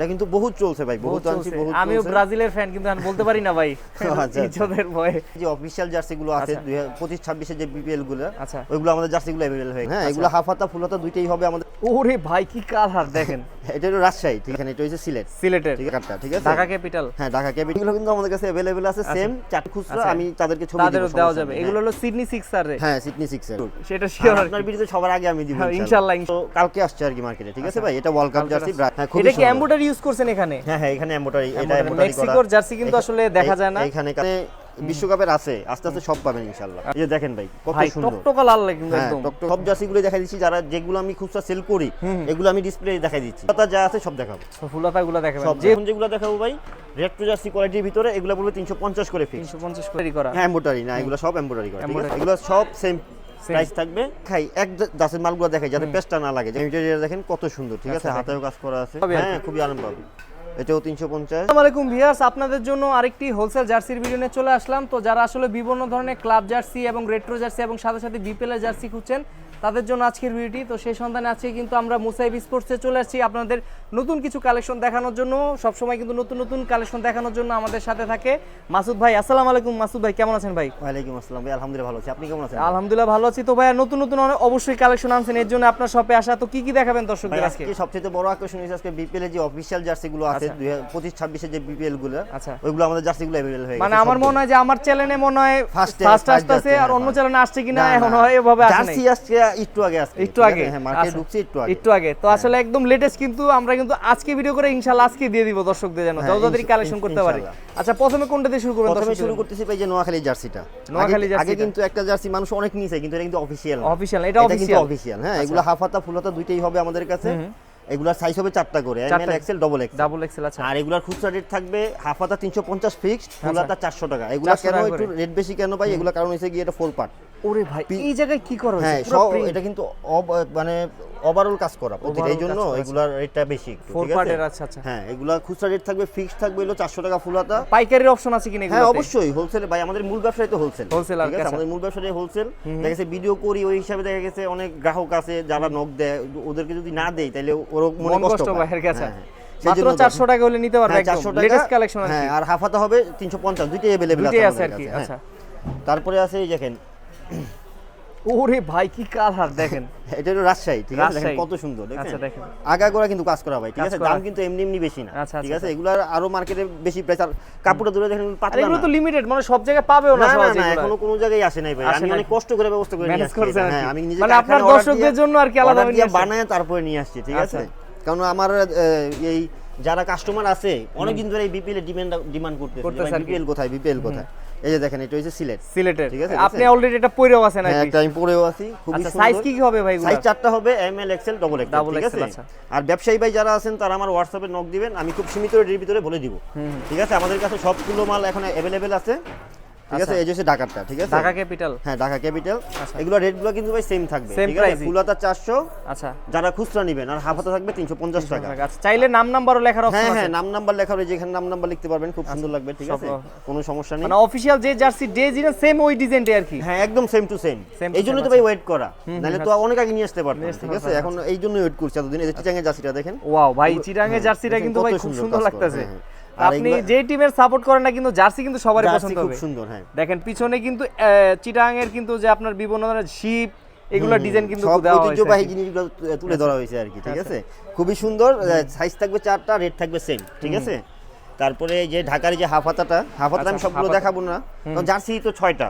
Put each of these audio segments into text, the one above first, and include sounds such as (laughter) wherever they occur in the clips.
এটা কিন্তু বহুত চলছে ভাই বহুত আনছি বহুত আমিও চলছে। ব্রাজিলের ফ্যান কিন্তু আমি বলতে পারি না ভাই। (laughs) আচ্ছা। ইজ্জতের ভয়ে। যে অফিসিয়াল জার্সি গুলো আছে আচ্ছা। দুই পঁচিশ ছাব্বিশের যে বিপিএলগুলো আচ্ছা। ওইগুলো আমাদের জার্সি গুলো অ্যাভেলেবল হয়ে হ্যাঁ আচ্ছা। এগুলো হাফ হাতা ফুল হাতা দুইটাই হবে আমাদের। ওরে ভাই কি কালার দেখেন। (laughs) এটা হলো রাজশাহী ঠিক আছে এটা হচ্ছে সিলেট। সিলেটের। ঠিক আছে ঠিক আছে? ঢাকা ক্যাপিটাল হ্যাঁ ঢাকা ক্যাপিটাল এগুলো কিন্তু আমাদের কাছে অ্যাভেলেবল আছে সেম চারটি খুচরা আচ্ছা। আমি তাদেরকে ছবি তাদেরও দিব দেওয়া যাবে। এগুলো হলো সিডনি সিক্সার রে হ্যাঁ। হ্যাঁ সিডনি সিক্স সেটা শিওর আপনার ভিডিওতে সবার আগে আমি দিব হ্যাঁ, ইনশাআল্লাহ কালকে আসছে আর কি মার্কেটে ঠিক আছে ভাই? এটা ওয়ার্ল্ড কাপ জার্সি হ্যাঁ খুবই এটা কি। এমব্রয়ডারি ইউজ করছেন এখানে? হ্যাঁ হ্যাঁ এখানে এমব্রয়ডারি এটা করা। মেক্সিকোর জার্সি কিন্তু আসলে দেখা যায় না। এখানে বিশ্বকাপের আছে আস্তে আস্তে সব পাবেন ইনশাআল্লাহ। এই যে দেখেন ভাই কত সুন্দর। টকটকা লাল লাগে কিন্তু হ্যাঁ একদম। সব জার্সিগুলো দেখাই দিচ্ছি যারা যেগুলো আমি খুচরা সেল করি এগুলো আমি ডিসপ্লে দেখাই দিচ্ছি। কথা যা আছে সব দেখাবো। ফুলতা গুলো দেখাবেন। সব যে যেগুলো দেখাবো ভাই রেড টু জার্সি কোয়ালিটির ভিতরে এগুলো বলবে তিনশো পঞ্চাশ করে ফিক্স 350 করে করা। হ্যাঁ এম্বোটারি না এগুলো সব এম্বোটারি করা ঠিক আছে? এগুলো সব সেম প্রাইস থাকবে? খাই এক দাসের মালগুলো দেখাই যাতে পেস্টটা না লাগে। দেখেন কত সুন্দর ঠিক আছে? আচ্ছা, হাতেও কাজ করা আছে। হ্যাঁ খুবই আরাম পাবে এটাও তিনশো পঞ্চাশ। আসসালামু আলাইকুম ভিউয়ার্স। আপনাদের জন্য আরেকটি হোলসেল জার্সির ভিডিও নিয়ে চলে আসলাম। তো যারা আসলে বিভিন্ন ধরনের ক্লাব জার্সি এবং রেট্রো জার্সি এবং সাথে সাথে বিপিএল এর জার্সি খুঁজছেন তাদের জন্য আজকের ভিডিওটি। তো সেই সন্ধানে আজকে কিন্তু আমরা মুসাইব স্পোর্টসে চলে আসছি আপনাদের নতুন কিছু কালেকশন দেখানোর জন্য। সবসময় কিন্তু নতুন নতুন কালেকশন দেখানোর জন্য আমাদের সাথে থাকে মাসুদ ভাই। আসসালামু আলাইকুম মাসুদ ভাই কেমন আছেন ভাই? ওয়ালাইকুম আসসালাম ভাই আলহামদুলিল্লাহ ভালো আছি। আপনি কেমন আছেন? আলহামদুলিল্লাহ ভালো আছি। তো ভাইয়া নতুন নতুন অনেক- অবশ্যই কালেকশন আনছেন। এর জন্য আপনার শপে আসা। তো কি কি দেখাবেন ভাই দর্শকদের আজকে? আজকে সবচেয়ে বড় আকর্ষণ হচ্ছে আজকে বিপিএল এর যে অফিসিয়াল জার্সি গুলো আছে আচ্ছা। দুই পঁচিশ ছাব্বিশের যে বিপিএলগুলো আচ্ছা। ওইগুলো আমাদের জার্সি গুলো অ্যাভেলেবল হয়ে মানে আমার মনে হয় যে আমার চ্যানেলে মনে হয় ফার্স্ট আসতেছে যাচ্ছে, আর অন্য। চ্যানেলে আসছে কিনা এখন হয় এভাবে আসে জার্সি আসছে একটু আগে আসছে একটু আগে হ্যাঁ মার্কেটে আচ্ছা। ঢুকছে একটু আগে। একটু আগে। তো আসলে একদম লেটেস্ট কিন্তু আমরা কিন্তু আজকে ভিডিও করে ইনশাআল্লাহ আজকে দিয়ে দিব দর্শকদের জন্য। হ্যাঁ, যত তাড়াতাড়ি কালেকশন করতে পারি। আচ্ছা প্রথমে কোনটা দিয়ে শুরু করব প্রথমে শুরু করতেছি ভাই যে নোয়াখালী জার্সিটা। নোয়াখালী জার্সি আগে কিন্তু একটা জার্সি মানুষ অনেক নিয়েছে কিন্তু এটা কিন্তু অফিসিয়াল অফিশিয়াল এটা কিন্তু অফিসিয়াল হ্যাঁ এগুলো হাফ হাতা ফুল হাতা দুইটাই হবে আমাদের কাছে। এগুলার সাইজ হবে চারটা করে M L XL double XL double XL আচ্ছা। আর এগুলার খুচরা রেট থাকবে হাফ হাতা তিনশো পঞ্চাশ ফিক্সড ফুল। হাতা চারশো টাকা। এগুলো 400 কেন একটু রেট বেশি কেন পাই এগুলো কারণ হচ্ছে গিয়ে এটা ফোর পার্ট ওরে ভাই এই জায়গায় কি করা হ্যাঁ হয়েছে সব পুরো এটা কিন্তু মানে ওভারঅল কাজ করা প্রতিটা এই জন্য এগুলার রেটটা বেশি ফোর আছে? পার্টের আচ্ছা আচ্ছা। হ্যাঁ এগুলা খুচরা রেট থাকবে ফিক্সড থাকবে হলো চারশো টাকা ফুল হাতা। পাইকারির অপশন আছে কিনা হ্যাঁ? অবশ্যই হোলসেল ভাই আমাদের মূল ব্যবসায় তো হোলসেল Wholesale আর ঠিক আছে। আমাদের মূল ব্যবসায় হোলসেল দেখা গেছে ভিডিও করি ওই হিসাবে দেখা গেছে অনেক গ্রাহক আছে যারা নক দেয় ওদেরকে যদি না দেই তাহলে ওর মনে মন কষ্ট কষ্ট পায় ভাইয়ের কাছে হ্যাঁ, হ্যাঁ। মাত্র সেজন্য তো- 400 টাকা হলে নিতে পারবে হ্যাঁ, একদম 400 টাকা, লেটেস্ট কালেকশন আর হ্যাঁ কি আর হাফ হাতা হবে 350 দুইটাই अवेलेबल দুইটাই আছে আছে আর আমাদের কি কাছে, আচ্ছা হ্যাঁ। তারপরে আছে এই দেখেন ওরে ভাই কি কালার দেখেন। এটা হলো রাজশাহী ঠিক আছে? দেখেন কত সুন্দর আচ্ছা দেখেন। দেখেন আগাগোড়া কিন্তু কাজ করা ভাই ঠিক আছে? দাম কিন্তু এমনি এমনি বেশি না আচ্ছা, ঠিক আচ্ছা, আছে? এগুলার আরও মার্কেটে বেশি প্রাইস আর কাপড়টা ধরে দেখেন পাতলা এগুলো তো লিমিটেড মানে সব জায়গায় পাবেও না সহজে না এখনও কোনো জায়গায় আসে নাই ভাই। আমি অনেক কষ্ট করে ব্যবস্থা করে নিয়ে আসছি। হ্যাঁ আমি নিজে মানে আপনার দর্শকদের জন্য আর কি আলাদা বানায় তারপরে নিয়ে আসছি ঠিক আছে? আচ্ছা। কারণ আমার এই যারা কাস্টমার আছে অনেকদিন ধরে এই বিপিএল এর ডিমান্ড ডিমান্ড করতেছে। বিপিএল কোথায়? বিপিএল কোথায়? এই যে দেখেন এটা হইছে সিলেট। সিলেটের। ঠিক আছে, আপনি অলরেডি এটা পরেও আছেন আর হ্যাঁ কি একটা আমি পরেও আছি খুবই আচ্ছা সুন্দর। সাইজ কি কি হবে ভাই সাইজ চারটা হবে M L XL double X double ঠিক আছে? আচ্ছা। আর ব্যবসায়ী ভাই যারা আছেন তারা আমার হোয়াটসঅ্যাপে নক দিবেন আমি খুব সীমিত রেটের ভিতরে বলে দিব। ঠিক আছে? আমাদের কাছে সবগুলো মাল এখন অ্যাভেলেবেল আছে। ঠিক আছে? এই যে ঢাকারটা ঠিক আছে? আচ্ছা। ঢাকা ক্যাপিটাল? হ্যাঁ ঢাকা ক্যাপিটাল। আচ্ছা। এগুলো রেটগুলো কিন্তু ভাই সেম থাকবে ঠিক আছে। ফুলাতা চারশো। আচ্ছা। যারা খুচরা নেবেন আর হাফ হাতা থাকবে তিনশো পঞ্চাশ টাকা। আচ্ছা চাইলে নাম নাম্বারও লেখার অপশন হ্যাঁ আছে। হ্যাঁ নাম নাম্বার লেখা রয়েছে এখানে নাম নাম্বার লিখতে পারবেন খুব সুন্দর লাগবে ঠিক আছে? কোনো সমস্যা নেই। মানে অফিশিয়াল যে জার্সি ডে জিনা সেম ওই ডিজাইনটাই আর কি? হ্যাঁ একদম সেম টু সেম Same এই জন্য তো ভাই ওয়েট করা। নাহলে তো আচ্ছা। অনেক আগে নিয়ে আসতে পারতাম ঠিক আছে? এখন এই জন্য ওয়েট করছি এতদিন। এই যে চিটাঙ্গের জার্সিটা দেখেন। ওয়াও ভাই চিটাঙ্গে হ্যাঁ, জার্সিটা কিন্তু ভাই খুব সুন্দর লাগতেছে। হ্যাঁ, হ্যাঁ। আপনি যে টিমের সাপোর্ট করেন না কিন্তু জার্সি কিন্তু সবারই পছন্দ খুব হবে। সুন্দর হ্যাঁ। দেখেন পিছনে কিন্তু চিটাং এর কিন্তু যে আপনার বিভিন্ন ধরনের শিপ এগুলো ডিজাইন কিন্তু দেওয়া হয়েছে ঐতিহ্যবাহী। জিনিসগুলো তুলে ধরা হয়েছে আর কি ঠিক আচ্ছা। আছে? খুবই সুন্দর সাইজ থাকবে চারটা রেট থাকবে সেম ঠিক আছে? তারপরে যে ঢাকার যে হাফ হাতাটা হাফ হাতা আমি আচ্ছা, সবগুলো দেখাবো না। কারণ জার্সি তো ছয়টা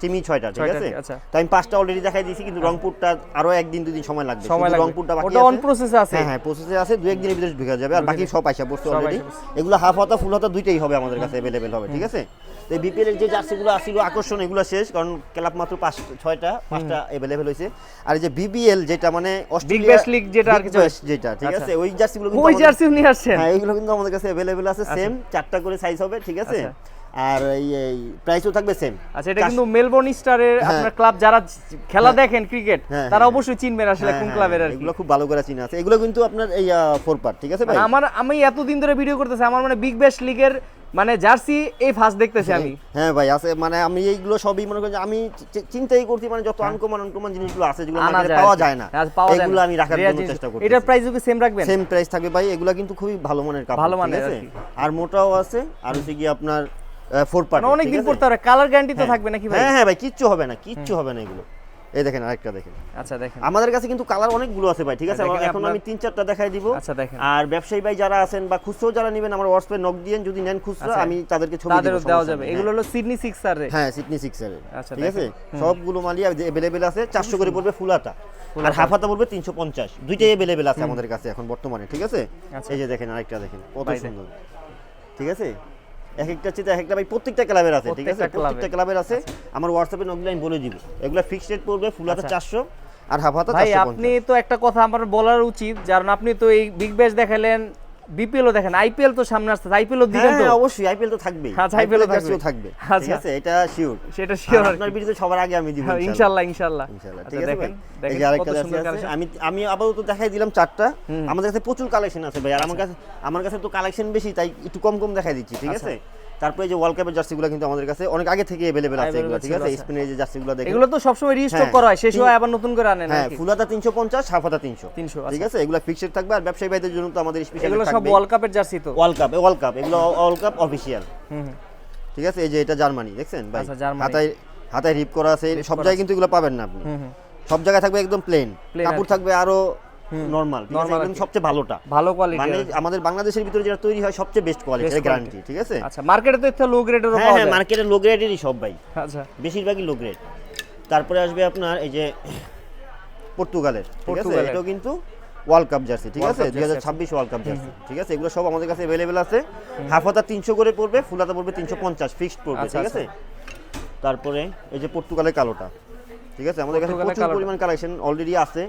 টিমই ছয়টা ঠিক আছে? আচ্ছা। তো আমি পাঁচটা অলরেডি দেখাই দিয়েছি কিন্তু রংপুরটা আরও একদিন দুদিন সময় লাগবে। সময় রংপুরটা বাকি ওটা অন প্রসেসে আছে। হ্যাঁ হ্যাঁ প্রসেসে আছে দু একদিনের ভিতরে ঢুকে যাবে আর বাকি সব আইসা সব অলরেডি এগুলো হাফ হাতা ফুল হাতা দুইটাই হবে আমাদের কাছে অ্যাভেলেবেল হবে ঠিক আছে? তো বিপিএল এর যে জার্সিগুলো আসছিল আকর্ষণ এগুলো শেষ কারণ ক্লাব মাত্র পাঁচ ছয়টা পাঁচটা অ্যাভেলেবেল হয়েছে। আর এই যে বিবিএল যেটা মানে অস্ট্রেলিয়া League যেটা আর কিছু- যেটা ঠিক আচ্ছা। আছে? ওই জার্সিগুলো ওই জার্সিও নিয়ে আসছেন? হ্যাঁ এগুলো কিন্তু আমাদের কাছে অ্যাভেলেবেল আছে সেম চারটা করে সাইজ হবে ঠিক আছে আচ্ছা। আর এই প্রাইসও থাকবে সেম আচ্ছা এটা কিন্তু মেলবোর্ন স্টারের আপনার ক্লাব যারা খেলা দেখেন ক্রিকেট হ্যাঁ, তারা হ্যাঁ, অবশ্যই চিনবেন আসলে কোন ক্লাবের আর এগুলো খুব ভালো করে চিনা আছে। এগুলো কিন্তু আপনার এই ফোর পার্ট ঠিক আছে ভাই? আমার আমি এতদিন ধরে ভিডিও করতেছি আমার মানে বিগ ব্যাশ লিগের মানে জার্সি এই ফার্স্ট দেখতেছি আমি। হ্যাঁ ভাই আছে মানে আমি এইগুলো সবই মনে করি আমি চিন্তাই করছি মানে যত আনকমন আনকমন জিনিসগুলো আছে যেগুলো হ্যাঁ। মার্কেটে পাওয়া যায় না। এগুলো আমি রাখার জন্য চেষ্টা করছি এটার প্রাইস কি সেম রাখবেন? সেম প্রাইস থাকবে ভাই এগুলো কিন্তু খুবই ভালো মানের কাপড় ভালো মানের আর মোটাও আছে আর হচ্ছে কি আপনার ফোর পার্ট অনেক দিন পড়তে কালার গ্যারান্টি তো থাকবে নাকি ভাই? হ্যাঁ হ্যাঁ ভাই কিচ্ছু হবে না কিচ্ছু হবে না এগুলো। এই দেখেন আরেকটা দেখেন। আচ্ছা দেখেন। আমাদের কাছে কিন্তু কালার অনেকগুলো আছে ভাই ঠিক আছে? এখন আমি তিন চারটা দেখাই দিব। আচ্ছা দেখেন। আর ব্যবসায়ী ভাই যারা আছেন বা খুচরো যারা নেবেন আমার হোয়াটসঅ্যাপে নক দিয়েন যদি নেন খুচরো আচ্ছা। আমি তাদেরকে ছবি দিব দেওয়া যাবে। এগুলো হলো সিডনি সিক্স আর রে হ্যাঁ সিডনি সিক্স এর আচ্ছা, ঠিক আছে। সবগুলো মালই অ্যাভেলেবেল আছে চারশো করে পড়বে ফুলাতা আর হাফাতা পড়বে তিনশো পঞ্চাশ। দুইটাই অ্যাভেলেবেল আছে আমাদের কাছে এখন বর্তমানে ঠিক আছে? আচ্ছা। এই যে দেখেন আরেকটা দেখেন কত সুন্দর। ঠিক আছে? এক একটা চিন্তা এক একটা ভাই প্রত্যেকটা ক্লাবের আছে ঠিক আছে প্রত্যেকটা। ক্লাবের আছে আমার হোয়াটসঅ্যাপে নগুলো আমি বলে দিব এগুলো ফিক্সড রেট পড়বে ফুলাতা আচ্ছা। চারশো আর হাফাতা ভাই আপনি তো একটা কথা আমার বলার উচিত কারণ আপনি তো এই বিগ ব্যাশ দেখালেন বিপিএলও দেখেন আইপিএল তো সামনে আসছে আইপিএলও দিবেন তো? হ্যাঁ অবশ্যই আইপিএল তো থাকবেই। আচ্ছা, আইপিএল তো থাকবে। থাকবে। ঠিক আচ্ছা। আছে এটা শিওর সেটা শিওর আপনার বিরুদ্ধে সবার আগে আমি দিব ইনশাআল্লাহ। ইনশাল্লাহ। ইনশাল্লাহ ইনশাআল্লাহ আচ্ছা, ঠিক আছে দেখেন এই যে আরেকটা আছে আমি আমি আপাতত দেখাই দিলাম চারটা। আমাদের কাছে প্রচুর কালেকশন আছে ভাই আর আমার কাছে আমার কাছে তো কালেকশন বেশি তাই একটু কম কম দেখাই দিচ্ছি ঠিক আচ্ছা। আছে? তারপরে এই যে ওয়ার্ল্ড কাপের জার্সিগুলো কিন্তু আমাদের কাছে অনেক আগে থেকে अवेलेबल আছে এগুলো Available ঠিক ছিল, আছে আচ্ছা। স্পেনের যে জার্সিগুলো দেখেন এগুলো তো সবসময় রিস্টক হ্যাঁ, করা হয় শেষ তিন- হয় আবার নতুন করে আনেন হ্যাঁ নাকি? ফুলাতা তিনশো পঞ্চাশ হাফাতা তিনশো 300, ঠিক আচ্ছা। আছে এগুলো ফিক্সড থাকবে আর ব্যবসায়ী ভাইদের জন্য তো আমাদের স্পেশাল এগুলো সব থাকবে ওয়ার্ল্ড কাপের জার্সি তো ওয়ার্ল্ড কাপ ওয়ার্ল্ড কাপ এগুলো ওয়ার্ল্ড কাপ অফিসিয়াল হুম হুম। ঠিক আছে এই যে এটা জার্মানি দেখছেন ভাই আচ্ছা, জার্মানি। হাতায় হাতায় রিপ করা আছে সব করা জায়গায় কিন্তু এগুলো পাবেন না আপনি হুম হুম। সব জায়গায় থাকবে একদম প্লেন Plain কাপড় আর কি। থাকবে আরো নরমাল একদম সবচেয়ে ভালোটা। ভালো কোয়ালিটি মানে আমাদের বাংলাদেশের ভিতরে যেটা তৈরি হয় সবচেয়ে বেস্ট কোয়ালিটি গ্যারান্টি ঠিক আছে? আচ্ছা মার্কেটে তো একটু লো গ্রেডেরও হ্যাঁ পাওয়া হ্যাঁ যায়। মার্কেটে লো গ্রেডেরই সব ভাই। আচ্ছা। বেশিরভাগই লো গ্রেড তারপরে আসবে আপনার এই যে পর্তুগালের ঠিক আছে? এটাও কিন্তু ওয়ার্ল্ড কাপ জার্সি ঠিক আছে? Cup দুই হাজার ছাব্বিশ ওয়ার্ল্ড কাপ জার্সি ঠিক আছে? এগুলো সব আমাদের কাছে অ্যাভেলেবেল আছে। হাফ হাতা তিনশো করে পড়বে ফুল হাতা পড়বে তিনশো পঞ্চাশ ফিক্সড পড়বে আচ্ছা, ঠিক আছে? তারপরে এই যে পর্তুগালের কালোটা ঠিক আছে? আমাদের কাছে প্রচুর পরিমাণ কালেকশন অলরেডি আছে।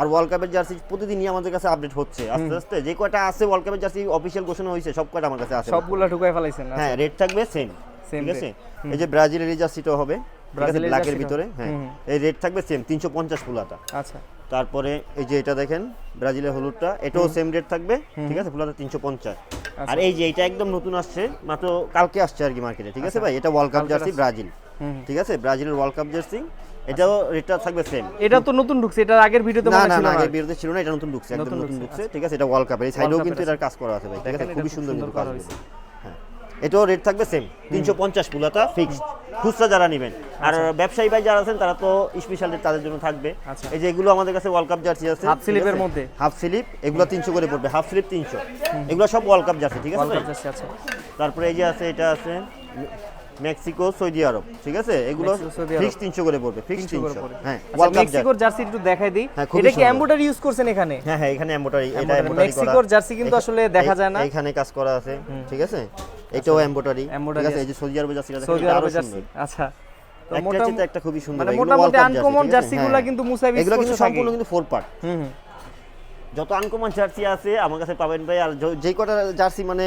আর ওয়ার্ল্ড কাপের জার্সি প্রতিদিনই আমাদের কাছে আপডেট হচ্ছে। আস্তে আস্তে যে কয়টা আছে ওয়ার্ল্ড কাপের জার্সি অফিসিয়াল ঘোষণা হয়েছে সব কয়টা আমার কাছে আছে। সবগুলো ঢুকাই ফেলাইছেন আচ্ছা। হ্যাঁ রেট থাকবে সেম ঠিক আছে? এই যে ব্রাজিলের এই জার্সিটাও হবে ব্রাজিলের ব্ল্যাকের। ভিতরে হ্যাঁ। এই রেট থাকবে সেম তিনশো পঞ্চাশ ফুলাটা। আচ্ছা। তারপরে এই যে এটা দেখেন ব্রাজিলের হলুদটা এটাও সেম রেট থাকবে ঠিক আছে? ফুলাটা তিনশো পঞ্চাশ। আচ্ছা। আর এই যে এটা একদম নতুন আসছে মাত্র কালকে আসছে আর কি মার্কেটে ঠিক আছে ভাই? এটা ওয়ার্ল্ড কাপ আচ্ছা। Jersey Brazil. ঠিক আছে? ব্রাজিলের ওয়ার্ল্ড কাপ জার্সি এটাও রেটটা থাকবে সেম এটা তো নতুন ঢুকছে এটা আগের ভিডিওতে না মনে না ছিল না আগের বিরুদ্ধে ছিল না এটা নতুন ঢুকছে একদম নতুন ঢুকছে, ঢুকছে। ঠিক আছে এটা ওয়ার্ল্ড কাপের এই সাইডেও কিন্তু এটার কাজ করা আছে ভাই ঠিক আছে খুবই সুন্দর কিন্তু কাজ হয়েছে। হ্যাঁ এটাও রেট থাকবে সেম তিনশো পঞ্চাশ পুলাতা ফিক্সড খুচরা যারা নেবেন আর ব্যবসায়ী ভাই যারা আছেন তারা তো স্পেশাল রেট তাদের জন্য থাকবে। আচ্ছা। এই যে এগুলো আমাদের কাছে ওয়ার্ল্ড কাপ জার্সি আছে sleeve এর মধ্যে? হাফ স্লিপ এগুলো তিনশো করে পড়বে হাফ স্লিপ তিনশো। এগুলো সব ওয়ার্ল্ড কাপ জার্সি ঠিক আছে তারপরে এই যে আছে এটা আছে মেক্সিকো সৌদি আরব ঠিক আছে? এগুলো ফিক্স তিনশো করে পড়বে ফিক্স 300 তিনশো। হ্যাঁ আচ্ছা, মেক্সিকোর জার্সি একটু দেখাই দিই। হ্যাঁ, এটা কি। এমব্রয়ডারি ইউজ করছেন এখানে? হ্যাঁ হ্যাঁ এখানে এমব্রয়ডারি এটা এমব্রয়ডারি করা। মেক্সিকোর জার্সি কিন্তু আসলে দেখা যায় না। এইখানে কাজ করা আছে ঠিক আছে? এটাও এমব্রয়ডারি ঠিক আছে এই যে সৌদি আরবের জার্সিটা দেখেন সৌদি এটা আরও সুন্দর। আচ্ছা। তো মোটামুটি একটা খুবই সুন্দর মানে মোটামুটি আনকমন জার্সিগুলো হ্যাঁ। কিন্তু মুসাইব এগুলো কিন্তু সম্পূর্ণ কিন্তু ফোর পার্ট হুম হুম। যত আনকমন জার্সি আছে আমার কাছে পাবেন ভাই আর য- কটা জার্সি মানে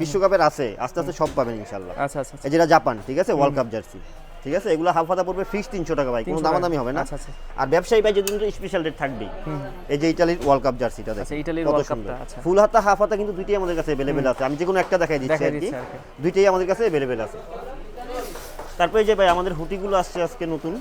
বিশ্বকাপের আছে আস্তে আস্তে সব পাবেন ইনশাআল্লাহ। আচ্ছা আচ্ছা যেটা জাপান ঠিক আছে? ওয়ার্ল্ড কাপ জার্সি ঠিক আছে? এগুলো হাফ হাতা পড়বে ফিক্স তিনশো টাকা ভাই কোনো দামাদামি হবে না। আর ব্যবসায়ী ভাই যদি স্পেশাল রেট থাকবে এই যে ইটালির ওয়ার্ল্ড কাপ জার্সিটা দেখে ইটালির কত সুন্দর। ফুল হাতা হাফ হাতা কিন্তু দুইটাই আমাদের কাছে অ্যাভেলেবেল আছে। আমি যে কোনো একটা দেখাই দিচ্ছি আর কি। দুইটাই আমাদের কাছে অ্যাভেলেবেল আছে। তারপরে যে ভাই আমাদের হুটিগুলো আসছে আজকে নতুন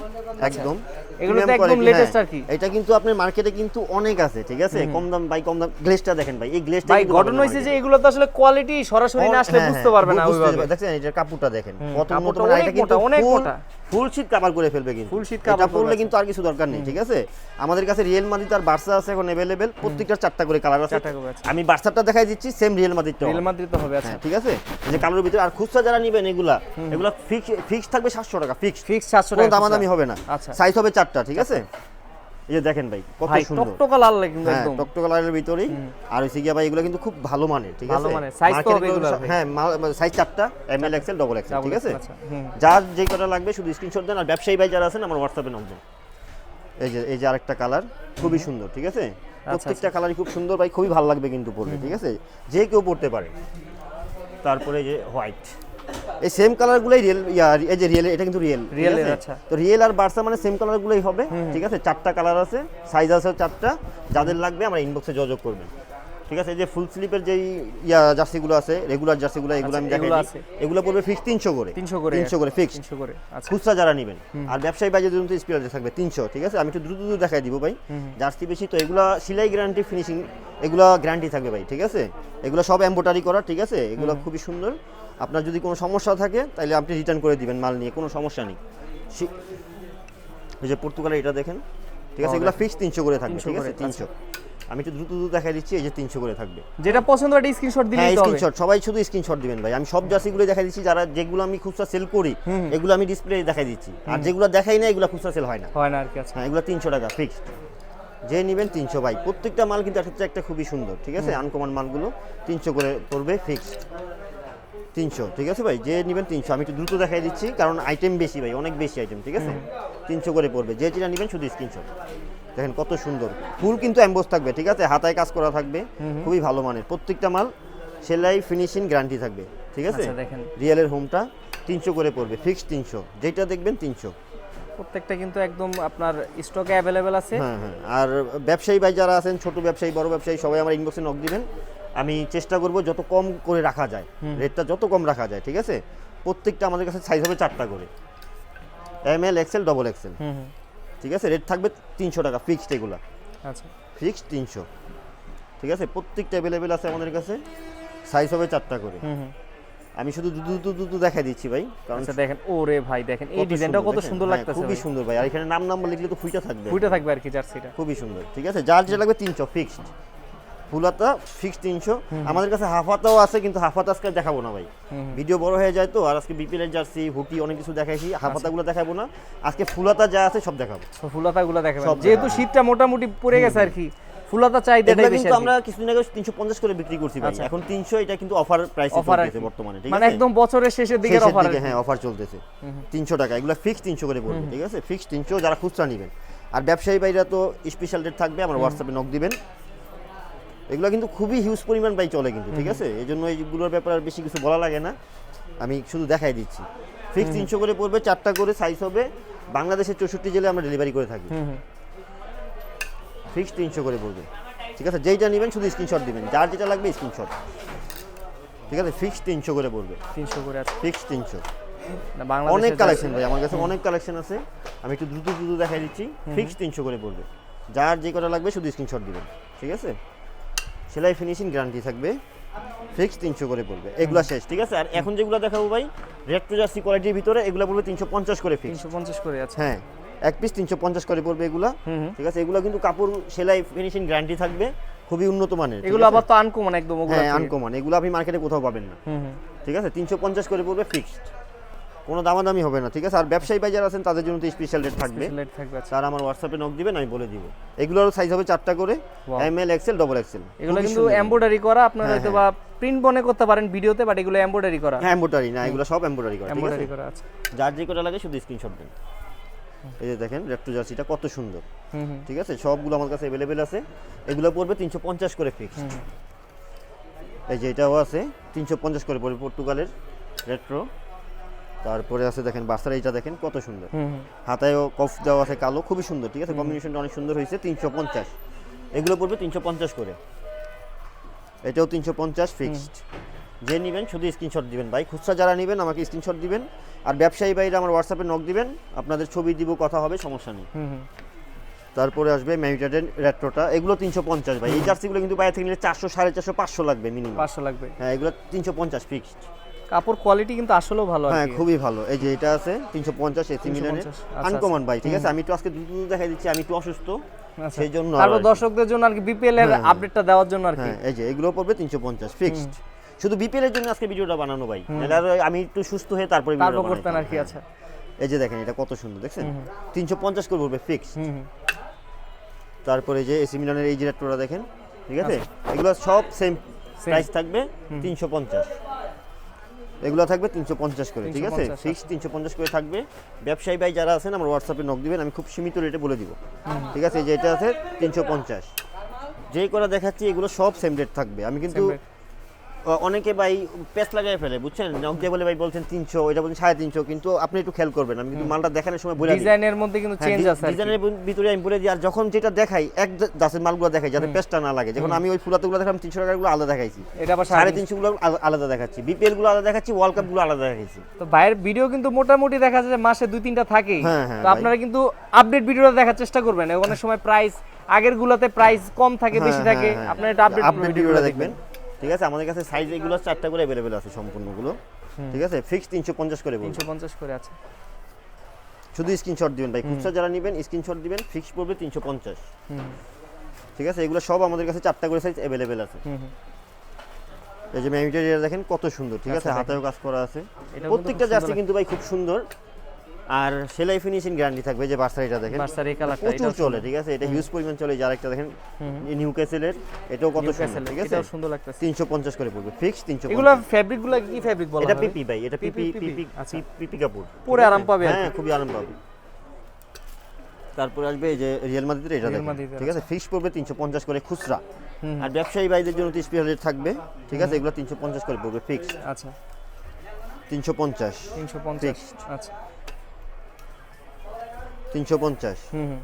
একদম আচ্ছা। এগুলো তো একদম লেটেস্ট হ্যাঁ। আর কি। এটা কিন্তু আপনার মার্কেটে কিন্তু অনেক আছে ঠিক আছে কম দাম ভাই কম দাম গ্লেসটা দেখেন ভাই এই গ্লেসটা ভাই ঘটনা হয়েছে যে এগুলো তো আসলে কোয়ালিটি সরাসরি না আসলে বুঝতে পারবে না ওইভাবে দেখেন এটা কাপড়টা দেখেন কত অনেক এটা কিন্তু অনেক মোটা। ফুল শীট কভার করে ফেলবে কিন্তু Full sheet এটা cover পরলে করবে, কিন্তু আর কিছু দরকার নেই ঠিক আছে আমাদের কাছে রিয়েল মাদির আর বার্সা আছে এখন अवेलेबल প্রত্যেকটা চারটা করে কালার আছে চারটা করে আছে। আমি বার্সাটা দেখাই দিচ্ছি সেম রিয়েল মাদিরটা রিয়েল মাদ্রিদ তো হবে আচ্ছা হ্যাঁ ঠিক আছে এই যে কালোর ভিতরে আর খুচরা যারা নেবেন এগুলা এগুলা ফিক্স ফিক্স থাকবে সাতশো টাকা ফিক্স ফিক্স 700 কোনো টাকা দামাদামি হবে না আচ্ছা। সাইজ হবে চারটা ঠিক আছে এই যে দেখেন ভাই কত সুন্দর। টকটকা লাল লাগে কিন্তু হ্যাঁ একদম। টকটক কালারের ভিতরেই। আর গিয়া ভাই এগুলো কিন্তু খুব ভালো মানের ঠিক আছে? ভালো। Size তো হবে এগুলো। হ্যাঁ সাইজ চারটা M L XL double XL ঠিক আছে? আচ্ছা যার যে কটা লাগবে শুধু স্ক্রিনশট দেন আর ব্যবসায়ী ভাই যারা আছেন আমার হোয়াটসঅ্যাপে দেন এই যে এই যে আরেকটা কালার খুবই সুন্দর ঠিক আছে? আচ্ছা, প্রত্যেকটা কালারই খুব সুন্দর ভাই খুবই ভালো লাগবে কিন্তু পরলে ঠিক আছে? যে কেউ পড়তে পারে। তারপরে যে হোয়াইট এই সেম কালারগুলোই রিয়েল এই যে রিয়েল এটা কিন্তু রিয়েল এর, আচ্ছা। তো রিয়েল আর বার্সা মানে সেম কালারগুলোই হবে ঠিক আছে? চারটা কালার আছে সাইজ আছে চারটা যাদের লাগবে আমার ইনবক্সে যোগাযোগ করবেন। ঠিক আছে? এই যে ফুল স্লিপের যেই ইয়া জার্সিগুলো আছে রেগুলার জার্সিগুলো এগুলো আমি আচ্ছা, দেখাই এগুলো পড়বে ফিক্স তিনশো করে। 300 করে তিনশো করে ফিক্স তিনশো করে আচ্ছা। খুচরা যারা নেবেন। আর ব্যবসায়ী স্পিড থাকবে তিনশো ঠিক আছে? আমি একটু দ্রুত দ্রুত দেখাই দিব ভাই। জার্সি বেশি তো এগুলো সিলাই গ্যারান্টি ফিনিশিং এগুলো গ্যারান্টি থাকবে ভাই ঠিক আছে? এগুলো সব এম্বোটারি করা ঠিক আছে? এগুলো খুবই সুন্দর। আপনার যদি কোনো সমস্যা থাকে তাহলে আপনি রিটার্ন করে দিবেন মাল নিয়ে কোনো সমস্যা নেই। যে পর্তুগালে এটা দেখেন ঠিক আছে? এগুলো ফিক্স তিনশো করে থাকবে ঠিক আছে? তিনশো আমি একটু দ্রুত দ্রুত দেখাই দিচ্ছি এই যে তিনশো করে থাকবে। যেটা পছন্দ একটা স্ক্রিনশট দিলেই হ্যাঁ স্ক্রিনশট সবাই শুধু স্ক্রিনশট দিবেন ভাই। আমি সব জার্সিগুলো দেখাই দিচ্ছি যারা যেগুলো আমি খুচরা সেল করি এগুলো আমি ডিসপ্লে দেখাই দিচ্ছি। আর যেগুলো দেখাই না এগুলো খুচরা সেল হয় না। হয় না আর কি আচ্ছা। হ্যাঁ এগুলো তিনশো টাকা ফিক্সড যে নেবেন তিনশো ভাই। প্রত্যেকটা মাল কিন্তু একটা একটা খুবই সুন্দর ঠিক আছে? আনকমন মালগুলো তিনশো করে পড়বে ফিক্সড তিনশো ঠিক আছে ভাই? যে নেবেন তিনশো আমি একটু দ্রুত দেখাই দিচ্ছি কারণ আইটেম বেশি ভাই অনেক বেশি আইটেম ঠিক আছে? তিনশো করে পড়বে যে যেটা নেবেন শুধু স্ক্রিনশট দেখেন কত সুন্দর। ফুল কিন্তু অ্যাম্বোস থাকবে ঠিক আছে? হাতায় কাজ করা থাকবে খুবই ভালো মানের। প্রত্যেকটা মাল সেলাই ফিনিশিং গ্যারান্টি থাকবে ঠিক আছে? আচ্ছা, দেখেন। রিয়েলের হোমটা তিনশো করে পড়বে ফিক্সড তিনশো যেটা দেখবেন তিনশো। প্রত্যেকটা কিন্তু একদম আপনার স্টকে অ্যাভেলেবেল আছে। হ্যাঁ হ্যাঁ। আর ব্যবসায়ী ভাই যারা আছেন ছোট ব্যবসায়ী বড় ব্যবসায়ী সবাই আমার ইনবক্সে নক দিবেন। আমি চেষ্টা করব যত কম করে রাখা যায় রেটটা যত কম রাখা যায় ঠিক আছে? প্রত্যেকটা আমাদের কাছে সাইজ হবে চারটা করে। M L XL double XL ঠিক আছে? রেট থাকবে তিনশো টাকা ফিক্সড এগুলা। আচ্ছা। ফিক্সড তিনশো। ঠিক আছে? প্রত্যেকটা অ্যাভেলেবেল আছে আমাদের কাছে সাইজ হবে চারটা করে। আমি শুধু দুধ দুধ দেখাই দিচ্ছি ভাই কারণ আচ্ছা দেখেন ওরে ভাই দেখেন এই ডিজাইনটা কত সুন্দর হ্যাঁ, লাগতেছে খুবই সুন্দর ভাই আর এখানে নাম নাম্বার লিখলে তো ফুইটা থাকবে। ফুটে থাকবে আর কি জার্সিটা। খুবই সুন্দর ঠিক আছে? যেটা লাগবে তিনশো ফিক্সড ফুলাতা ফিক্সড তিনশো। আমাদের কাছে হাফাতাও আছে কিন্তু হাফাতা আজকে দেখাবো না ভাই। ভিডিও বড় হয়ে যায় তো আর আজকে বিপিএল এর জার্সি হুটি অনেক কিছু দেখাইছি। হাফাতাগুলো দেখাবো না। আজকে ফুলাতা যা আছে সব দেখাবো। ফুলাতা গুলো দেখাবেন। সব যেহেতু শীতটা মোটামুটি পড়ে গেছে আর কি ফুলাতা চাহিদাটাই এগুলো বেশি কিন্তু আমরা কিছুদিন আগে তিনশো পঞ্চাশ করে বিক্রি করছি ভাই। আচ্ছা। এখন তিনশো এটা কিন্তু অফার প্রাইসে অফার চলতেছে বর্তমানে ঠিক মানে একদম বছরের শেষের দিকে অফার হ্যাঁ অফার চলতেছে। তিনশো টাকা এগুলো ফিক্স তিনশো করে পড়বে ঠিক আছে? ফিক্স তিনশো যারা খুচরা নেবেন। আর ব্যবসায়ী ভাইরা তো স্পেশাল রেট থাকবে আমার হোয়াটসঅ্যাপে নক দিবেন। এগুলো কিন্তু খুবই হিউজ পরিমাণ বাই চলে কিন্তু ঠিক আছে? এই জন্য এইগুলোর ব্যাপারে আর বেশি কিছু বলা লাগে না। আমি শুধু দেখাই দিচ্ছি। ফিক্স তিনশো করে পড়বে চারটা করে সাইজ হবে। বাংলাদেশের চৌষট্টি জেলে আমরা ডেলিভারি করে থাকি। ফিক্স তিনশো করে পড়বে। ঠিক আছে? যেইটা নেবেন শুধু স্ক্রিনশট দিবেন। যার যেটা লাগবে স্ক্রিনশট ঠিক আছে? ফিক্স তিনশো করে পড়বে। তিনশো করে ফিক্স তিনশো। অনেক কালেকশন ভাই আমার কাছে অনেক কালেকশন আছে। আমি একটু দ্রুত দ্রুত দেখাই দিচ্ছি। ফিক্স তিনশো করে পড়বে। যার যে কটা লাগবে শুধু স্ক্রিনশট দিবেন। ঠিক আছে? সেলাই ফিনিশিং গ্যারান্টি থাকবে ফিক্স তিনশো করে পড়বে। এগুলো শেষ ঠিক আছে? আর এখন যেগুলো দেখাবো ভাই রেড টু জার্সি কোয়ালিটির ভিতরে এগুলো পড়বে তিনশো পঞ্চাশ করে ফিক্স তিনশো পঞ্চাশ করে আছে হ্যাঁ এক পিস তিনশো পঞ্চাশ করে পড়বে এগুলা। ঠিক আছে? এগুলো কিন্তু কাপড় সেলাই ফিনিশিং গ্যারান্টি থাকবে খুবই উন্নত মানের এগুলো? আবার তো আনকমন একদম হ্যাঁ। আনকমন এগুলো আপনি মার্কেটে কোথাও পাবেন না। ঠিক আছে? তিনশো পঞ্চাশ করে পড়বে ফিক্সড কোনো দামাদামি হবে না ঠিক আছে? আর ব্যবসায়ী বাজার আছেন তাদের জন্য তো স্পেশাল রেট থাকবে। আচ্ছা। তার আমার হোয়াটসঅ্যাপে নক দিবেন আমি বলে দিব। এগুলোর সাইজ হবে চারটা করে M L XL double XL এগুলো কিন্তু এমব্রয়ডারি করা আপনার হ্যাঁ, হয়তো বা প্রিন্ট বনে করতে পারেন ভিডিওতে বাট এগুলো এমব্রয়ডারি করা। হ্যাঁ এম্বোটারি না এগুলো সব এম্বোটারি করা এমব্রয়ডারি করা আছে যার যে কটা লাগে শুধু স্ক্রিনশট দেন। এই যে দেখেন রেড টু জার্সিটা কত সুন্দর। ঠিক আছে? সবগুলো আমার কাছে অ্যাভেলেবেল আছে। এগুলো পড়বে তিনশো পঞ্চাশ করে ফিক্সড এই যে এটাও আছে তিনশো পঞ্চাশ করে পড়বে পর্তুগালের রেট্রো তারপরে আছে দেখেন বাসার এইটা দেখেন কত সুন্দর। হাতায়ও কফ দেওয়া আছে কালো খুবই সুন্দর ঠিক আছে? কম্বিনেশনটা অনেক সুন্দর হয়েছে তিনশো পঞ্চাশ। এগুলো পড়বে তিনশো পঞ্চাশ করে। এটাও তিনশো পঞ্চাশ ফিক্সড যে নেবেন শুধু স্ক্রিনশট দিবেন। ভাই খুচরা যারা নেবেন আমাকে স্ক্রিনশট দিবেন। আর ব্যবসায়ী ভাইরা আমার হোয়াটসঅ্যাপে নক দিবেন আপনাদের ছবি দিব কথা হবে সমস্যা নেই। তারপরে আসবে ম্যামিটাডের রেট্রোটা এগুলো তিনশো পঞ্চাশ ভাই। এই জার্সিগুলো কিন্তু বাইরে থেকে নিলে চারশো সাড়ে চারশো পাঁচশো লাগবে মিনিমাম পাঁচশো লাগবে। হ্যাঁ এগুলো তিনশো পঞ্চাশ ফিক্সড কাপড় কোয়ালিটি কিন্তু আসলেও ভালো হ্যাঁ খুবই ভালো। এই যে এটা আছে তিনশো পঞ্চাশ এসি মিলানের 350, আচ্ছা, আনকমন ভাই ঠিক আছে? আমি একটু আজকে দুটো দেখাই দিচ্ছি আমি একটু অসুস্থ আচ্ছা। সেই জন্য তারপর আর দর্শকদের জন্য আর কি বিপিএল এর আপডেটটা দেওয়ার জন্য আর কি। হ্যাঁ এই যে এগুলো পড়বে তিনশো পঞ্চাশ ফিক্সড শুধু বিপিএল এর জন্য আজকে ভিডিওটা বানানো ভাই। আমি একটু সুস্থ হয়ে তারপরে ভিডিওটা করতেন আর কি বানাইতাম। আচ্ছা। এই যে দেখেন এটা কত সুন্দর দেখছেন? তিনশো পঞ্চাশ করে পড়বে ফিক্সড তারপরে যে এসি মিলানের এই যে রেট্রোটা দেখেন ঠিক আছে? এগুলো সব সেম প্রাইস থাকবে তিনশো পঞ্চাশ। এগুলো থাকবে তিনশো পঞ্চাশ করে ঠিক আছে? 350, ফিক্স তিনশো পঞ্চাশ করে থাকবে। ব্যবসায়ী ভাই যারা আছেন আমার হোয়াটসঅ্যাপে নক দিবেন আমি খুব সীমিত রেটে বলে দিব। ঠিক আছে? যে এটা আছে তিনশো পঞ্চাশ। যেই করা দেখাচ্ছি এগুলো সব সেম রেট থাকবে। আমি কিন্তু অনেকে ভাই পেস লাগাই ফেলে বুঝছেন? নক দিয়ে বলে ভাই বলছেন তিনশো এটা বলছেন সাড়ে তিনশো কিন্তু আপনি একটু খেয়াল করবেন আমি কিন্তু মালটা দেখানোর সময় বলে ডিজাইনের মধ্যে কিন্তু হ্যাঁ, চেঞ্জ আছে ডিজাইনের ভিতরে আমি বলে দিই আর যখন যেটা দেখাই এক দাসের মালগুলো দেখাই যাতে পেস্টটা না লাগে। যখন আমি ওই ফুলাতেগুলো দেখালাম তিনশো টাকাগুলো আলাদা দেখাইছি। এটা আবার সাড়ে তিনশো গুলো আলাদা দেখাচ্ছি। বিপিএলগুলো আলাদা দেখাচ্ছি ওয়ার্ল্ড কাপগুলো আলাদা দেখাচ্ছি তো ভাইয়ের ভিডিও কিন্তু মোটামুটি দেখা যায় মাসে দুই তিনটা থাকেই। হ্যাঁ, হ্যাঁ, তো আপনারা কিন্তু আপডেট ভিডিওটা দেখার চেষ্টা করবেন। অনেক সময় প্রাইস আগের গুলাতে প্রাইস কম থাকে বেশি থাকে। আপনারা এটা আপডেট ভিডিওটা হ্যাঁ, দেখবেন। ঠিক আছে? আমাদের কাছে সাইজ এগুলো চারটা করে অ্যাভেলেবেল আছে সম্পূর্ণগুলো। ঠিক আছে? ফিক্স তিনশো পঞ্চাশ করে তিনশো পঞ্চাশ করে আছে। শুধু স্ক্রিনশট দিবেন ভাই। খুচরা যারা নেবেন স্ক্রিনশট দিবেন ফিক্স পড়বে তিনশো পঞ্চাশ। ঠিক আছে? এগুলো সব আমাদের কাছে চারটা করে সাইজ অ্যাভেলেবেল আছে। এই যে ম্যামিটারিয়া দেখেন কত সুন্দর ঠিক আছে? আচ্ছা, হাতেও কাজ করা আছে। প্রত্যেকটা জার্সি কিন্তু ভাই খুব সুন্দর। আর সেলাই ফিনিশিং গ্যারান্টি থাকবে যে বার্সারিটা দেখেন। বার্সার কালারটা প্রচুর চলে ঠিক আছে? এটা হিউজ পরিমাণ চলে যার একটা দেখেন নিউ ক্যাসেলের এটাও কত সুন্দর ঠিক আছে? এটাও সুন্দর লাগতেছে। তিনশো পঞ্চাশ করে পড়বে ফিক্স তিনশো এগুলো ফেব্রিকগুলো কি ফেব্রিক বলা এটা পিপি ভাই এটা পিপি পিপি, পিপি আচ্ছা। পিপি কাপড় পরে আরাম পাবে হ্যাঁ খুবই আরাম পাবে। তারপরে আসবে এই যে রিয়েল মাদ্রিদের এটা দেখেন ঠিক আছে? ফিক্স পড়বে তিনশো পঞ্চাশ করে খুচরা। আর ব্যবসায়ী ভাইদের জন্য তো স্পেশাল থাকবে ঠিক আছে? এগুলো তিনশো পঞ্চাশ করে পড়বে ফিক্স আচ্ছা। তিনশো পঞ্চাশ। তিনশো পঞ্চাশ আচ্ছা। তিনশো পঞ্চাশ। হুম হুম।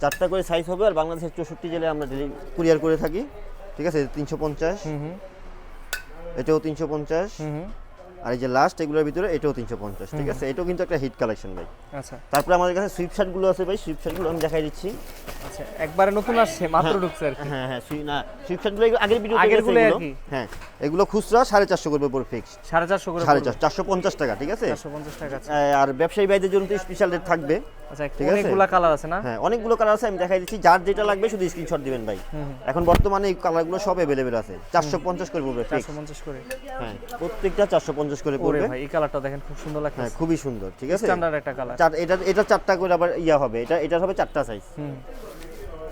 চারটা করে সাইজ হবে আর বাংলাদেশের চৌষট্টি জেলায় আমরা কুরিয়ার করে থাকি। ঠিক আছে? তিনশো পঞ্চাশ। হুম হুম। এটাও তিনশো পঞ্চাশ। হুম হুম। আর এই যে লাস্ট এগুলোর ভিতরে এটাও তিনশো পঞ্চাশ ঠিক আছে? এটাও কিন্তু একটা হিট কালেকশন ভাই। আচ্ছা। তারপরে আমাদের কাছে সুইপ শার্টগুলো আছে ভাই সুইপ শার্টগুলো আমি দেখাই দিচ্ছি। আচ্ছা একবারে নতুন আসছে মাত্র ঢুকছে আর কি। হ্যাঁ হ্যাঁ সুই- না সুইপ শার্টগুলো আগের ভিডিও আগেরগুলো? হ্যাঁ এগুলো খুচরা সাড়ে চারশো করবে পর ফিক্স সাড়ে চারশো করে সাড়ে চারশো পঞ্চাশ টাকা ঠিক আছে? চারশো পঞ্চাশ টাকা আছে আর ব্যবসায়ী ভাইদের জন্য তো স্পেশাল রেট থাকবে আচ্ছা ঠিক আছে? অনেকগুলা কালার আছে না? হ্যাঁ অনেকগুলো কালার আছে আমি দেখাই দিচ্ছি। যার যেটা লাগবে শুধু স্ক্রিনশট দিবেন ভাই। এখন বর্তমানে এই কালারগুলো সব অ্যাভেলেবেল আছে। চারশো পঞ্চাশ করে পড়বে ফিক্স চারশো পঞ্চাশ করে। হ্যাঁ প্রত্যেকটা চারশো পঞ্চাশ করে ওরে পড়বে ভাই এই কালারটা দেখেন খুব সুন্দর হ্যাঁ খুবই সুন্দর ঠিক আছে? স্ট্যান্ডার্ড একটা কালার চার এটা এটা চারটা করে আবার ইয়া হবে। এটা এটার হবে চারটা সাইজ হুম।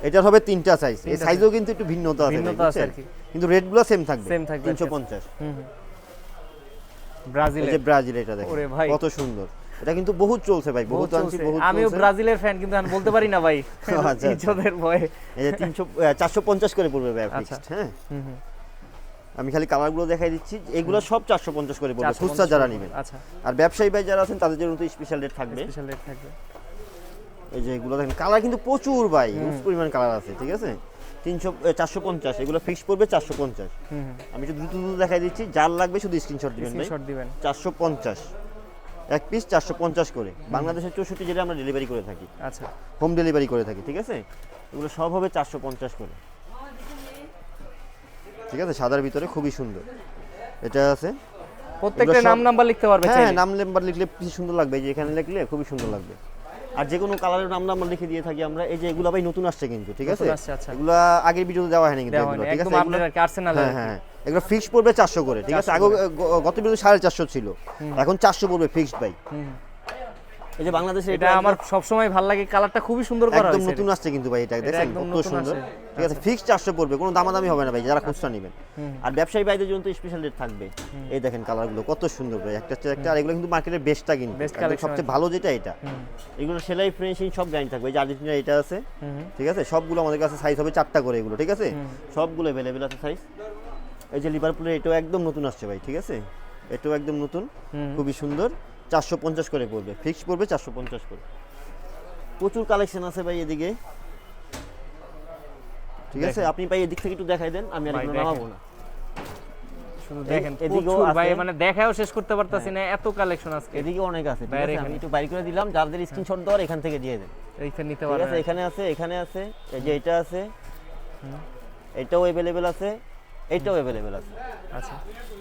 এটার হবে তিনটা সাইজ এই সাইজও কিন্তু একটু ভিন্নতা আছে ভিন্নতা আছে আর কি। কিন্তু রেটগুলো সেম থাকবে। Same থাকবে আর কি। তিনশো পঞ্চাশ। হুম হুম। এই যে ব্রাজিল এটা দেখেন ওরে ভাই। কত সুন্দর। এটা কিন্তু বহুত চলছে ভাই বহুত আনছি বহুত আমিও ব্রাজিলের ফ্যান কিন্তু আমি বলতে পারি না ভাই। (laughs) আচ্ছা। ইজ্জতের ভয়ে। এই যে তিনশো চারশো পঞ্চাশ করে পড়বে ভাই আচ্ছা। ফিক্সড হ্যাঁ? হুম হুম। আমি খালি কালারগুলো দেখাই দিচ্ছি। এগুলো সব চারশো পঞ্চাশ করে পড়বে 450 খুচরা যারা নেবেন আচ্ছা। আর ব্যবসায়ী ভাই যারা আছেন তাদের জন্য তো স্পেশাল রেট থাকবে। স্পেশাল রেট থাকবে। এই যে এগুলো দেখেন কালার কিন্তু প্রচুর ভাই হিউজ পরিমাণ কালার আছে ঠিক আছে? তিনশো চারশো পঞ্চাশ এগুলো ফিক্স পড়বে চারশো পঞ্চাশ। আমি একটু দ্রুত দ্রুত দেখাই দিচ্ছি যার লাগবে শুধু স্ক্রিনশট দিবেন ভাই। স্ক্রিনশট দিবেন। চারশো পঞ্চাশ। এক পিস চারশো পঞ্চাশ করে। বাংলাদেশের চৌষট্টি জেলা আমরা ডেলিভারি করে থাকি। আচ্ছা। হোম ডেলিভারি করে থাকি ঠিক আছে? এগুলো সব হবে চারশো পঞ্চাশ করে। ঠিক আছে? সাদার ভিতরে খুবই সুন্দর। এটা আছে। প্রত্যেকটা নাম নাম্বার লিখতে পারবে হ্যাঁ নাম নাম্বার লিখলে বেশি সুন্দর লাগবে। যে এখানে লিখলে খুবই সুন্দর লাগবে। আর যে কোনো কালারের নাম নাম্বার লিখে দিয়ে থাকি আমরা। এই যে এগুলো ভাই নতুন আসছে কিন্তু ঠিক আছে? আচ্ছা। এগুলো আগের ভিডিওতে দেওয়া হয়নি কিন্তু এগুলো ঠিক আছে? এগুলো- আর্সেনাল হ্যাঁ হ্যাঁ। এগুলো ফিক্স পড়বে চারশো করে ঠিক আছে? আগে গত ভিডিও সাড়ে চারশো ছিল। এখন চারশো পড়বে ফিক্সড ভাই। এই যে বাংলাদেশে এটা আমার সব সময় ভালো লাগে কালারটা খুবই সুন্দর করা একদম নতুন আসছে কিন্তু ভাই এটা দেখেন কত সুন্দর। ঠিক আছে ফিক্সড চারশো পড়বে কোনো দামাদামি হবে না ভাই যারা খুচরা নেবেন। আর ব্যবসায়ী ভাইদের জন্য তো স্পেশাল রেট থাকবে। এই দেখেন কালারগুলো কত সুন্দর ভাই একটা একটা আর এগুলো কিন্তু মার্কেটের বেস্টটা কিন্তু। সবচেয়ে ভালো যেটা এটা। এগুলো সেলাই ফিনিশিং সব গ্যারান্টি থাকবে এই যে আর্জেন্টিনা এটা আছে। ঠিক আছে সবগুলো আমাদের কাছে সাইজ হবে চারটা করে এগুলো ঠিক আছে? সবগুলো অ্যাভেলেবেল আছে সাইজ এই যে লিভারপুলের এটাও একদম নতুন আসছে ভাই ঠিক আছে? এটাও একদম নতুন খুবই সুন্দর। চারশো পঞ্চাশ করে পড়বে ফিক্স পড়বে চারশো পঞ্চাশ করে। প্রচুর কালেকশন আছে ভাই এদিকে। ঠিক আছে? আপনি ভাই এদিক থেকে একটু দেখাই দেন আমি আর। নামাবো না। শুধু দেখেন এদিকেও ভাই মানে দেখাও শেষ করতে পারতাছি না এত কালেকশন আজকে। এদিকে অনেক আছে ঠিক আছে? আমি। একটু বাইর করে দিলাম যাদের স্ক্রিনশট দেওয়ার এখান থেকে দিয়ে দেন। এইখানে নিতে পারবেন। এখানে আছে এখানে আছে এই যে এটা আছে এটাও অ্যাভেলেবেল আছে। অ্যাভেলেবেল আছে। আচ্ছা।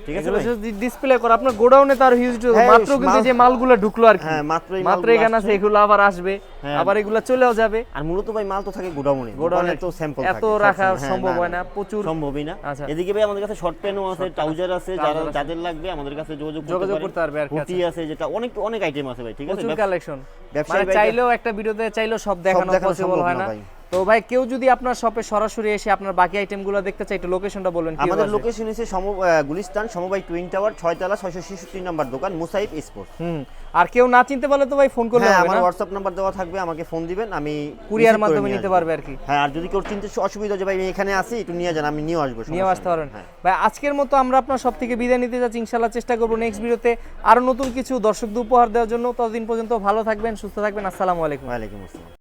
ঠিক আছে যদি ডিসপ্লে করে আপনার গোডাউনে তার হিউজ হ্যাঁ, মাত্র কিন্তু যে মালগুলো ঢুকলো আর কি। হ্যাঁ মাত্র মাত্র এখানে আছে এগুলো আবার আসবে হ্যাঁ। আবার এগুলো চলেও যাবে। আর মূলত ভাই মাল তো থাকে গোডাউনে। গোডাউনে তো স্যাম্পল এত রাখা সম্ভব হয় না প্রচুর। সম্ভবই না। আচ্ছা। এদিকে ভাই আমাদের কাছে শর্ট প্যান্টও আছে ট্রাউজার আছে যারা যাদের লাগবে আমাদের কাছে যোগাযোগ যোগাযোগ করতে পারবে আর কি, হুটি আছে যেটা অনেক অনেক আইটেম আছে ভাই ঠিক আছে? প্রচুর কালেকশন ব্যবসায়ী মানে চাইলেও একটা ভিডিওতে চাইলেও সব দেখানো পসিবল হয় না তো ভাই কেউ যদি আপনার শপে সরাসরি এসে আপনার বাকি আইটেমগুলো দেখতে চাই একটু লোকেশনটা বলবেন আমাদের লোকেশন হচ্ছে সম গুলিস্তান সমবাই টুইন টাওয়ার ছয়তলা ছয়শো ছেষট্টি নাম্বার দোকান মুসাইফ স্পোর্টস হুম আর কেউ না চিনতে পারলে তো ভাই ফোন করলে হ্যাঁ আমার হোয়াটসঅ্যাপ নাম্বার দেওয়া থাকবে আমাকে ফোন দিবেন আমি কুরিয়ার মাধ্যমে নিতে পারবে আর কি? হ্যাঁ আর যদি কেউ চিনতে অসুবিধা যে ভাই আমি এখানে আসি একটু নিয়ে যান আমি নিয়ে আসব নিয়ে আসতে। পারেন হ্যাঁ। ভাই আজকের মতো আমরা আপনার সব থেকে বিদায় নিতে যাচ্ছি ইনশাল্লাহ চেষ্টা করব নেক্সট ভিডিওতে আরও নতুন কিছু দর্শকদের উপহার দেওয়ার জন্য। ততদিন পর্যন্ত ভালো থাকবেন সুস্থ থাকবেন আসসালামু আলাইকুম। ওয়ালাইকুম আসসালাম।